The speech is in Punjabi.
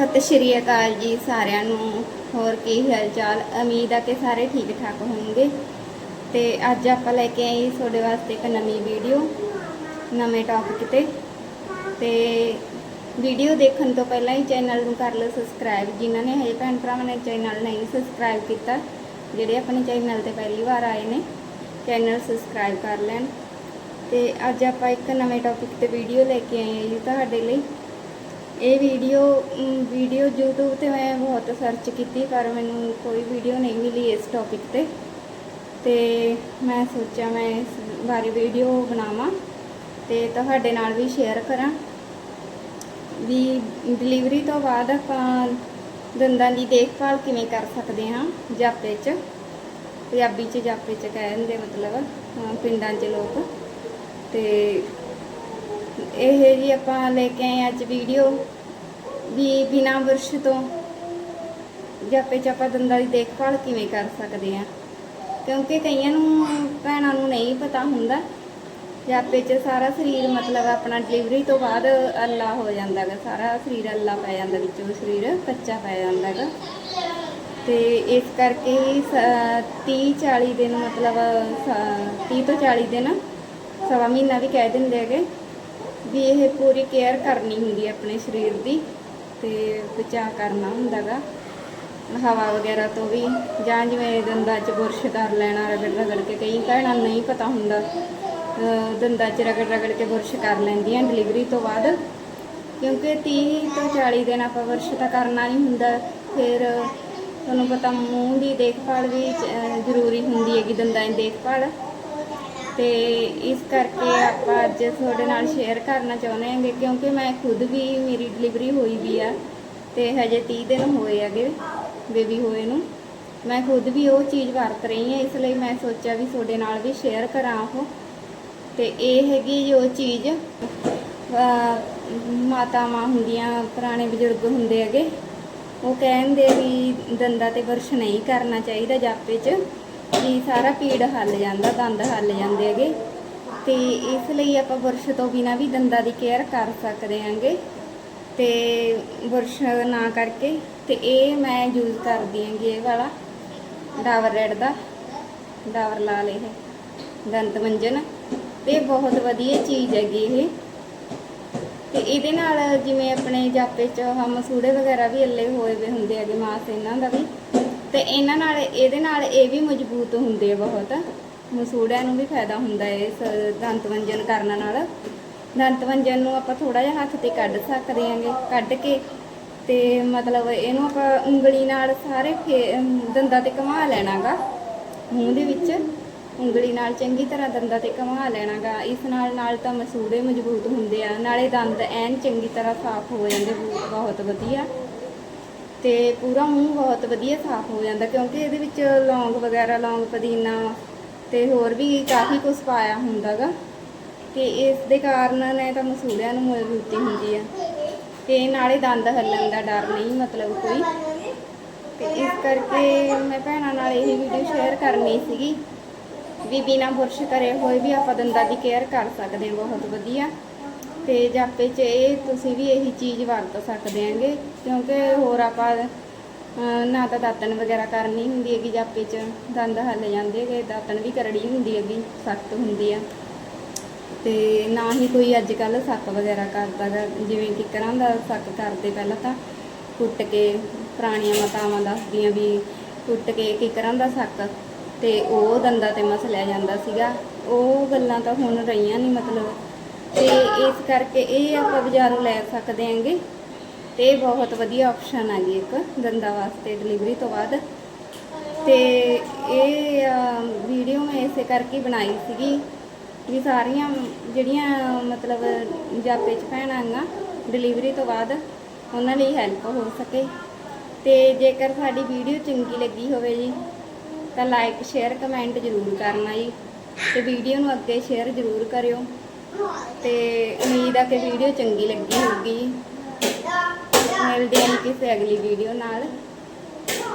ਸਤਿ ਸ਼੍ਰੀ ਅਕਾਲ ਜੀ ਸਾਰਿਆਂ ਨੂੰ। ਹੋਰ ਕੀ ਹਾਲ ਚਾਲ ਉਮੀਦ ਆ ਕਿ ਸਾਰੇ ਠੀਕ ਠਾਕ ਹੋਣਗੇ। ਤੇ ਅੱਜ ਆਪਾਂ ਲੈ ਕੇ ਆਏ ਤੁਹਾਡੇ ਵਾਸਤੇ ਇੱਕ ਨਵੀਂ ਵੀਡੀਓ, ਨਵੇਂ ਟੌਪਿਕ ਤੇ। ਤੇ ਵੀਡੀਓ ਦੇਖਣ ਤੋਂ ਪਹਿਲਾਂ ਹੀ ਚੈਨਲ ਨੂੰ ਕਰ ਲਓ ਸਬਸਕ੍ਰਾਈਬ ਜਿਨ੍ਹਾਂ ਨੇ ਹਜੇ ਭੈਣ ਭਰਾਵਾਂ ਨੇ ਚੈਨਲ ਨਹੀਂ ਸਬਸਕ੍ਰਾਈਬ ਕੀਤਾ, ਜਿਹੜੇ ਆਪਣੇ ਚੈਨਲ ਤੇ ਪਹਿਲੀ ਵਾਰ ਆਏ ਨੇ, ਚੈਨਲ ਸਬਸਕ੍ਰਾਈਬ ਕਰ ਲੈਣ। ਤੇ ਅੱਜ ਆਪਾਂ ਇੱਕ ਨਵੇਂ ਟੌਪਿਕ ਤੇ ਵੀਡੀਓ ਲੈ ਕੇ ਆਏ ਹਾਂ ਜੀ ਤੁਹਾਡੇ ਲਈ। ਇਹ ਵੀਡੀਓ ਵੀਡੀਓ YouTube ਤੇ ਮੈਂ ਬਹੁਤ ਸਰਚ ਕੀਤੀ, ਪਰ ਮੈਨੂੰ ਕੋਈ ਵੀਡੀਓ ਨਹੀਂ ਮਿਲੀ ਇਸ ਟੌਪਿਕ ਤੇ। ਤੇ ਮੈਂ ਸੋਚਿਆ ਮੈਂ ਇਸ ਬਾਰੇ ਵੀਡੀਓ ਬਣਾਵਾਂ ਤੇ ਤੁਹਾਡੇ ਨਾਲ ਵੀ ਸ਼ੇਅਰ ਕਰਾਂ। ਵੀ ਡਿਲੀਵਰੀ ਤੋਂ ਬਾਅਦ ਆਪਾਂ ਦੰਦਾਂ ਦੀ ਦੇਖਭਾਲ ਕਿਵੇਂ ਕਰ ਸਕਦੇ ਹਾਂ, ਜਾਪੇ 'ਚ। ਪੰਜਾਬੀ 'ਚ ਜਾਪੇ 'ਚ ਕਹਿੰਦੇ ਮਤਲਬ ਪਿੰਡਾਂ 'ਚ ਲੋਕ। ਤੇ ਇਹ ਜੀ ਆਪਾਂ ਲੈ ਕੇ ਆਏ ਅੱਜ ਵੀਡੀਓ ਵੀ ਬਿਨਾ ਬੁਰਸ਼ ਤੋਂ ਜਾਪੇ ਚ ਆਪਾਂ ਦੰਦਾਂ ਦੀ ਦੇਖਭਾਲ ਕਿਵੇਂ ਕਰ ਸਕਦੇ ਆ ਕਿਉਂਕਿ ਕਈਆਂ ਨੂੰ, ਭੈਣਾਂ ਨੂੰ ਨਹੀਂ ਪਤਾ ਹੁੰਦਾ ਜਾਪੇ ਚ ਸਾਰਾ ਸਰੀਰ ਮਤਲਬ ਆਪਣਾ ਡਿਲੀਵਰੀ ਤੋਂ ਬਾਅਦ ਅੱਲਾ ਹੋ ਜਾਂਦਾ ਗਾ। ਸਾਰਾ ਸਰੀਰ ਅੱਲਾ ਪੈ ਜਾਂਦਾ, ਵਿੱਚੋਂ ਸਰੀਰ ਕੱਚਾ ਪੈ ਜਾਂਦਾ ਗਾ। ਤੇ ਇਸ ਕਰਕੇ ਹੀ 30 40 ਦਿਨ ਮਤਲਬ 30 ਤੋਂ 40 ਦਿਨ ਸਵਾ ਮਹੀਨਾ ਵੀ ਕਹਿ ਦਿੰਦੇ ਹੈਗੇ। ਵੀ ਇਹ ਪੂਰੀ ਕੇਅਰ ਕਰਨੀ ਹੁੰਦੀ ਹੈ ਆਪਣੇ ਸਰੀਰ ਦੀ ਤੇ ਬਚਾਅ ਕਰਨਾ ਹੁੰਦਾਗਾ। ਹਵਾ ਵਗੈਰਾ ਤੋਂ ਵੀ, ਜਾਂ ਜਿਵੇਂ ਦੰਦਾਂ 'ਚ ਬੁਰਸ਼ ਕਰ ਲੈਣਾ, ਰਗੜ ਰਗੜ ਕੇ, ਕਈ ਭੈਣਾਂ ਨੂੰ ਨਹੀਂ ਪਤਾ ਹੁੰਦਾ ਦੰਦਾਂ 'ਚ ਰਗੜ ਰਗੜ ਕੇ ਬੁਰਸ਼ ਕਰ ਲੈਂਦੀਆਂ ਡਿਲੀਵਰੀ ਤੋਂ ਬਾਅਦ। ਕਿਉਂਕਿ 30 ਤੋਂ 40 ਦਿਨ ਆਪਾਂ ਬੁਰਸ਼ ਤਾਂ ਕਰਨਾ ਨਹੀਂ ਹੁੰਦਾ, ਫਿਰ ਤੁਹਾਨੂੰ ਪਤਾ ਮੂੰਹ ਦੀ ਦੇਖਭਾਲ ਵੀ ਜ਼ਰੂਰੀ ਹੁੰਦੀ ਹੈਗੀ ਦੰਦਾਂ ਦੀ ਦੇਖਭਾਲ। ਤੇ ਇਸ ਕਰਕੇ ਆਪਾਂ ਅੱਜ ਤੁਹਾਡੇ ਨਾਲ ਸ਼ੇਅਰ ਕਰਨਾ ਚਾਹੁੰਦੇ ਹਾਂਗੇ, ਕਿਉਂਕਿ ਮੈਂ ਖੁਦ ਵੀ ਮੇਰੀ ਡਿਲੀਵਰੀ ਹੋਈ ਵੀ ਆ ਤੇ ਹਜੇ 30 ਦਿਨ ਹੋਏ ਹੈਗੇ ਬੇਬੀ ਹੋਏ ਨੂੰ। ਮੈਂ ਖੁਦ ਵੀ ਉਹ ਚੀਜ਼ ਵਰਤ ਰਹੀ ਹਾਂ, ਇਸ ਲਈ ਮੈਂ ਸੋਚਿਆ ਵੀ ਤੁਹਾਡੇ ਨਾਲ ਵੀ ਸ਼ੇਅਰ ਕਰਾਂ ਉਹ। ਤੇ ਇਹ ਹੈਗੀ ਜੋ ਚੀਜ਼ ਮਾਤਾਵਾਂ ਹੁੰਦੀਆਂ, ਪੁਰਾਣੇ ਬਜ਼ੁਰਗ ਹੁੰਦੇ ਹੈਗੇ, ਉਹ ਕਹਿੰਦੇ ਵੀ ਦੰਦਾਂ ਤੇ ਬਰਸ਼ ਨਹੀਂ ਕਰਨਾ ਚਾਹੀਦਾ ਜਾਪੇ 'ਚ। ਵੀ ਸਾਰਾ ਪੀੜ ਹੱਲ ਜਾਂਦਾ, ਦੰਦ ਹੱਲ ਜਾਂਦੇ ਹੈਗੇ। ਤੇ ਇਸ ਲਈ ਆਪਾਂ ਬੁਰਸ਼ ਤੋਂ ਬਿਨਾ ਵੀ ਦੰਦਾਂ ਦੀ ਕੇਅਰ ਕਰ ਸਕਦੇ ਹਾਂਗੇ। ਤੇ ਬੁਰਸ਼ ਨਾ ਕਰਕੇ, ਤੇ ਇਹ ਮੈਂ ਯੂਜ਼ ਕਰਦੀ ਹਾਂਗੀ ਇਹ ਵਾਲਾ। ਡਾਵਰ ਰੈਡ ਦਾ ਡਾਵਰ ਲਾਲ ਇਹ, ਦੰਤ ਮੰਜਨ ਤੇ ਬਹੁਤ ਵਧੀਆ ਚੀਜ਼ ਹੈਗੀ ਇਹ। ਤੇ ਇਹਦੇ ਨਾਲ ਜਿਵੇਂ ਆਪਣੇ ਜਾਪੇ 'ਚ ਆਹ ਮਸੂੜੇ ਵਗੈਰਾ ਵੀ ਅੱਲੇ ਹੋਏ ਵੇ ਹੁੰਦੇ ਹੈਗੇ, ਮਾਸ ਇਹਨਾਂ ਦਾ ਵੀ। ਤੇ ਇਹਨਾਂ ਨਾਲ, ਇਹਦੇ ਨਾਲ ਇਹ ਵੀ ਮਜ਼ਬੂਤ ਹੁੰਦੇ ਆ ਬਹੁਤ। ਮਸੂੜਿਆਂ ਨੂੰ ਵੀ ਫਾਇਦਾ ਹੁੰਦਾ ਹੈ ਇਸ ਦੰਤ ਵੰਜਨ ਕਰਨ ਨਾਲ। ਦੰਤ ਮੰਜਨ ਨੂੰ ਆਪਾਂ ਥੋੜਾ ਜਿਹਾ ਹੱਥ ਤੇ ਕੱਢ ਸਕਦੇ ਆਂਗੇ, ਕੱਢ ਕੇ ਤੇ ਮਤਲਬ ਇਹਨੂੰ ਆਪਾਂ ਉਂਗਲੀ ਨਾਲ ਸਾਰੇ ਫੇ- ਦੰਦਾਂ ਤੇ ਘੁਮਾ ਲੈਣਾਗਾ। ਮੂੰਹ ਦੇ ਵਿੱਚ ਉਂਗਲੀ ਨਾਲ ਚੰਗੀ ਤਰ੍ਹਾਂ ਦੰਦਾਂ ਤੇ ਘੁਮਾ ਲੈਣਾਗਾ। ਇਸ ਨਾਲ ਨਾਲ ਤਾਂ ਮਸੂੜੇ ਮਜ਼ਬੂਤ ਹੁੰਦੇ ਆ। ਨਾਲੇ ਦੰਦ ਐਨ ਚੰਗੀ ਤਰ੍ਹਾਂ ਸਾਫ਼ ਹੋ ਜਾਂਦੇ ਬਹੁ- ਬਹੁਤ ਵਧੀਆ। ਤੇ ਪੂਰਾ ਮੂੰਹ ਬਹੁਤ ਵਧੀਆ ਸਾਫ਼ ਹੋ ਜਾਂਦਾ ਕਿਉਂਕਿ ਇਹਦੇ ਵਿੱਚ ਲੌਂਗ ਵਗੈਰਾ, ਲੌਂਗ ਪੁਦੀਨਾ ਤੇ ਹੋਰ ਵੀ ਕਾਫੀ ਕੁਝ ਪਾਇਆ ਹੁੰਦਾਗਾ ਤੇ ਇਸ ਦੇ ਕਾਰਨ ਨੇ ਤਾਂ ਮਸੂੜਿਆਂ ਨੂੰ ਮਜ਼ਬੂਤੀ ਹੁੰਦੀ ਆ। ਤੇ ਨਾਲੇ ਦੰਦ ਹੱਲਣ ਦਾ ਡਰ ਨਹੀਂ ਮਤਲਬ ਕੋਈ। ਤੇ ਇਸ ਕਰਕੇ ਮੈਂ ਭੈਣਾਂ ਨਾਲ ਇਹ ਵੀਡੀਓ ਸ਼ੇਅਰ ਕਰਨੀ ਸੀਗੀ ਵੀ ਬਿਨਾਂ ਬੁਰਸ਼ ਕਰੇ ਹੋਏ ਵੀ ਆਪਾਂ ਦੰਦਾਂ ਦੀ ਕੇਅਰ ਕਰ ਸਕਦੇ ਹਾਂ, ਬਹੁਤ ਵਧੀਆ। ਤੇ ਜਾਪੇ 'ਚ ਇਹ ਤੁਸੀਂ ਵੀ ਇਹੀ ਚੀਜ਼ ਵਰਤ ਸਕਦੇ ਆਂਗੇ ਕਿਉਂਕਿ ਹੋਰ ਆਪਾਂ ਨਾ ਤਾਂ ਦਾਤਣ ਵਗੈਰਾ ਕਰਨੀ ਹੁੰਦੀ ਹੈਗੀ ਜਾਪੇ 'ਚ, ਦੰਦ ਹੱਲ ਜਾਂਦੇ ਹੈਗੇ, ਦਾਤਣ ਵੀ ਕਰੜੀ ਹੁੰਦੀ ਹੈਗੀ, ਸਖਤ ਹੁੰਦੀ ਆ। ਤੇ ਨਾ ਹੀ ਕੋਈ ਅੱਜ ਕੱਲ ਸੱਕ ਵਗੈਰਾ ਕਰਦਾ ਗਾ, ਜਿਵੇਂ ਕਿਕਰਾਂ ਦਾ ਸੱਕ ਕਰਦੇ ਪਹਿਲਾਂ ਤਾਂ ਕੁੱਟ ਕੇ ਪੁਰਾਣੀਆਂ ਮਾਤਾਵਾਂ ਦੱਸਦੀਆਂ ਵੀ ਕੁੱਟ ਕੇ ਕਿਕਰਾਂ ਦਾ ਸੱਕ ਤੇ ਉਹ ਦੰਦਾਂ ਤੇ ਮਸਲਿਆ ਜਾਂਦਾ ਸੀਗਾ। ਉਹ ਗੱਲਾਂ ਤਾਂ ਹੁਣ ਰਹੀਆਂ ਨਹੀਂ ਮਤਲਬ ਤੇ ਇਸ ਕਰਕੇ ਇਹ ਆਪਾਂ ਬਾਜ਼ਾਰੋਂ ਲੈ ਸਕਦੇ ਆਂਗੇ ਤੇ ਇਹ ਬਹੁਤ ਵਧੀਆ ਆਪਸ਼ਨ ਜੀ ਇੱਕ ਦੰਦਾਂ ਵਾਸਤੇ ਡਿਲੀਵਰੀ ਤੋਂ ਬਾਅਦ। ਤੇ ਇਹ ਵੀਡੀਓ ਮੈਂ ਇਸੇ ਕਰਕੇ ਬਣਾਈ ਸੀਗੀ ਵੀ ਸਾਰੀਆਂ ਜਿਹੜੀਆਂ ਮਤਲਬ ਜਾਪੇ ਚ ਭੈਣਾਂ ਗਾ ਡਿਲੀਵਰੀ ਤੋਂ ਬਾਅਦ ਉਹਨਾਂ ਲਈ ਹੈਲਪ ਹੋ ਸਕੇ। ਤੇ ਜੇਕਰ ਸਾਡੀ ਵੀਡੀਓ ਚੰਗੀ ਲੱਗੀ ਹੋਵੇ ਜੀ, ਤਾਂ ਲਾਈਕ ਸ਼ੇਅਰ ਕਮੈਂਟ ਜ਼ਰੂਰ ਕਰਨਾ ਜੀ। ਤੇ ਵੀਡੀਓ ਨੂੰ ਅੱਗੇ ਸ਼ੇਅਰ ਜ਼ਰੂਰ ਕਰਿਓ। ਤੇ ਉਮੀਦ ਆ ਕਿ ਵੀਡੀਓ ਚੰਗੀ ਲੱਗੀ ਹੋਊਗੀ। ਜੀ ਮਿਲਦੇ ਹਾਂ ਕਿਸੇ ਅਗਲੀ ਵੀਡੀਓ ਨਾਲ।